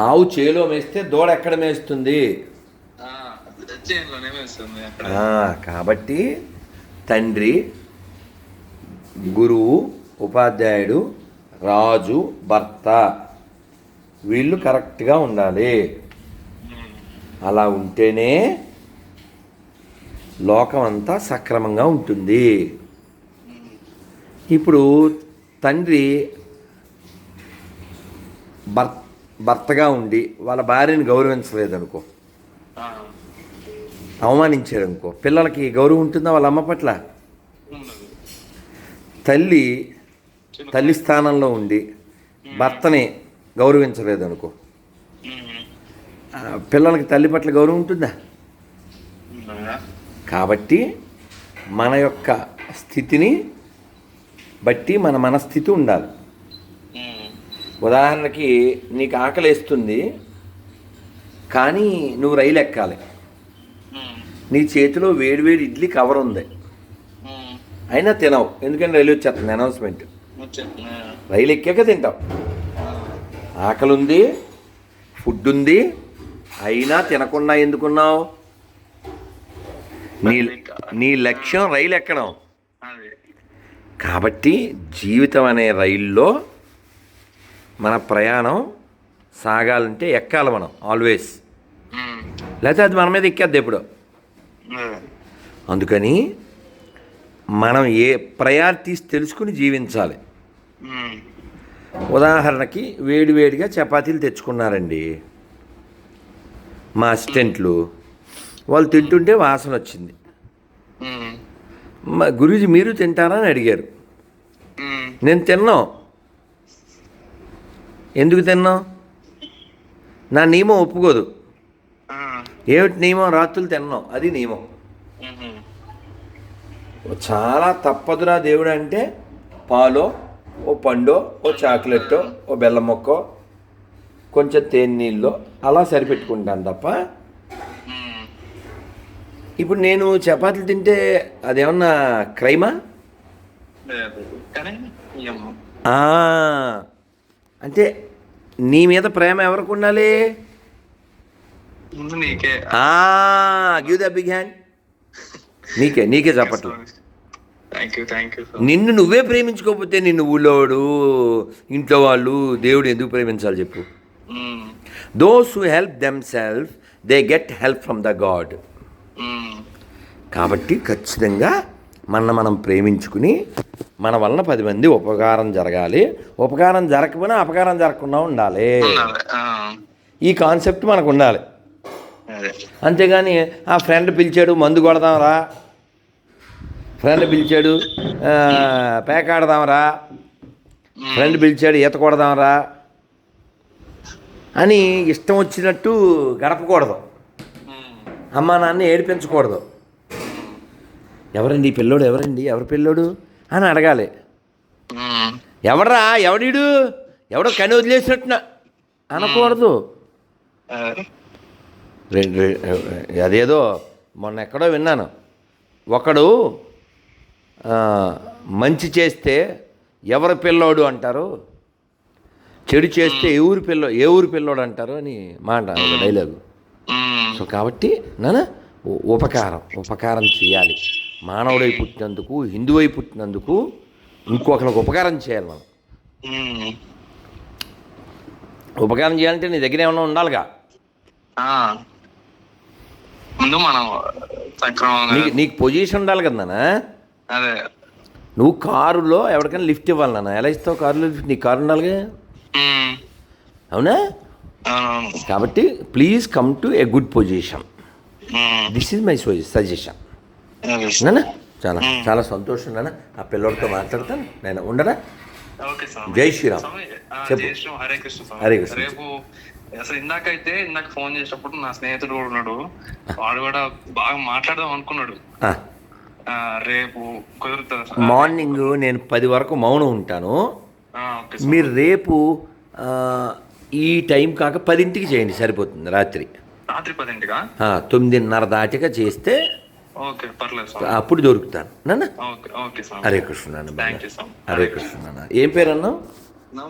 ఆవు చేలో మేస్తే దూడ ఎక్కడ మేస్తుంది? కాబట్టి తండ్రి గురువు ఉపాధ్యాయుడు రాజు భర్త వీళ్ళు కరెక్ట్గా ఉండాలి. అలా ఉంటేనే లోకం అంతా సక్రమంగా ఉంటుంది. ఇప్పుడు తండ్రి భర్ భర్తగా ఉండి వాళ్ళ భార్యని గౌరవించలేదనుకో. ఆ, అవమానించారనుకో. పిల్లలకి గౌరవం ఉంటుందా వాళ్ళ అమ్మ పట్ల? తల్లి తల్లి స్థానంలో ఉండి భర్తని గౌరవించలేదనుకో. పిల్లలకి తల్లి పట్ల గౌరవం ఉంటుందా? కాబట్టి మన యొక్క స్థితిని బట్టి మన మనస్థితి ఉండాలి. ఉదాహరణకి నీకు ఆకలేస్తుంది కానీ నువ్వు రైలు ఎక్కాలి. నీ చేతిలో వేడివేడి ఇడ్లీ కవర్ ఉంది. అయినా తినవు ఎందుకంటే రైలు వచ్చేస్తుంది అనౌన్స్మెంట్. రైలు ఎక్కాక తింటావు. ఆకలి ఉంది ఫుడ్ ఉంది అయినా తినకుండా ఎందుకున్నావు? నీ నీ లక్ష్యం రైలు ఎక్కడం. కాబట్టి జీవితం అనే రైల్లో మన ప్రయాణం సాగాలంటే ఎక్కాలి మనం ఆల్వేస్ లేకపోతే అది మన మీద ఎక్కేద్ది ఎప్పుడు. అదే. అందుకని మనం ఏ ప్రయారిటీస్ తెలుసుకుని జీవించాలి. ఉదాహరణకి వేడివేడిగా చపాతీలు తెచ్చుకున్నారండి. మా అసిస్టెంట్లు వాళ్ళు తింటుంటే వాసన వచ్చింది. మా గురూజీ మీరు తింటారా అని అడిగారు. నేను తిన్నాం. ఎందుకు తిన్నాం నా నియమం ఒప్పుకోదు. ఏమిటి నియమం? రాత్రులు తిన్నాం అది నియమం. చాలా తప్పదురా దేవుడు అంటే పాలో ఓ పండో ఓ చాక్లెట్టో ఓ బెల్లం మొక్కో కొంచెం తేనె నీళ్ళు అలా సరిపెట్టుకుంటాను తప్ప. ఇప్పుడు నేను చపాతీలు తింటే అదేమన్నా క్రైమా? అంటే నీ మీద ప్రేమ ఎవరికి ఉండాలి? గివ్ ద బిగ్ హ్యాండ్ నీకే నీకే చెప్పట్లు. నిన్ను నువ్వే ప్రేమించుకోకపోతే నిన్ను ఊళ్ళోడు ఇంట్లో వాళ్ళు దేవుడు ఎందుకు ప్రేమించాలి చెప్పు. Those who help themself they get help from the God కాబట్టి ఖచ్చితంగా మన మనం ప్రేమించుకుని మన వలన పది మంది ఉపకారం జరగాలి. ఉపకారం జరగకపోయినా అపకారం జరగకుండా ఉండాలి. ఈ కాన్సెప్ట్ మనకు ఉండాలి. అంతేగాని ఆ ఫ్రెండ్ పిలిచాడు మందు కొడదాంరా. ఫ్రెండ్ పిలిచాడు ఆ, పేక ఆడదాంరా ఫ్రెండ్ పిలిచాడు ఈత కొడదాంరా. అని ఇష్టం వచ్చినట్టు గడపకూడదు. అమ్మా నాన్న ఏడిపించకూడదు. ఎవరండి ఈ పిల్లోడు? ఎవరండి? ఎవరి పిల్లోడు? అని అడగాలి. ఎవడ్రా? ఎవడీడు? ఎవడో కని వదిలేసినట్టున. అనకూడదు. అదేదో మొన్న ఎక్కడో విన్నాను. ఒకడు మంచి చేస్తే ఎవరి పిల్లోడు అంటారు? చెడు చేస్తే ఏ ఊరి పిల్ల ఏ ఊరి పిల్లోడు అంటారు? అని మాట ఒక డైలాగు. సో కాబట్టి నాన్న ఉపకారం ఉపకారం చేయాలి. మానవుడై పుట్టినందుకు హిందువై పుట్టినందుకు ఇంకొకరికి ఉపకారం చేయాలి మనం. ఉపకారం చేయాలంటే నీ దగ్గర ఏమైనా ఉండాలిగా? ముందు మనం సక్రమంగా నీకు నీకు పొజిషన్ ఉండాలి కదా అదే. నువ్వు కారులో ఎవరికైనా లిఫ్ట్ ఇవ్వాలి నాన్న. ఎలా ఇస్తావు కారులో లిఫ్ట్? నీ కారు ఉండాలిగా? అవునా? కాబట్టి please come to a good position. This is my suggestion నాన్న చాలా చాలా సంతోషం నాన్న ఆ పిల్లోడితో మాట్లాడతాను నేను స్వామి. జై శ్రీరామ్. చెప్పు. హరే కృష్ణ. హరే కృష్ణ. రేపు అసలు ఇందాకైతే ఇందాక ఫోన్ చేసినప్పుడు నా స్నేహితుడు కూడా ఉన్నాడు వాడు కూడా బాగా మాట్లాడదాం అనుకున్నాడు రేపు కుదురుతుంది. మార్నింగ్ నేను పది వరకు మౌనం ఉంటాను. మీరు రేపు ఈ టైం కాక పదింటికి చేయండి సరిపోతుంది రాత్రి రాత్రి పదింటిగా తొమ్మిదిన్నర దాటిగా చేస్తే అప్పుడు దొరుకుతాను. నాన్న? హరే కృష్ణ హరే కృష్ణ ఏం పేరు అన్నావు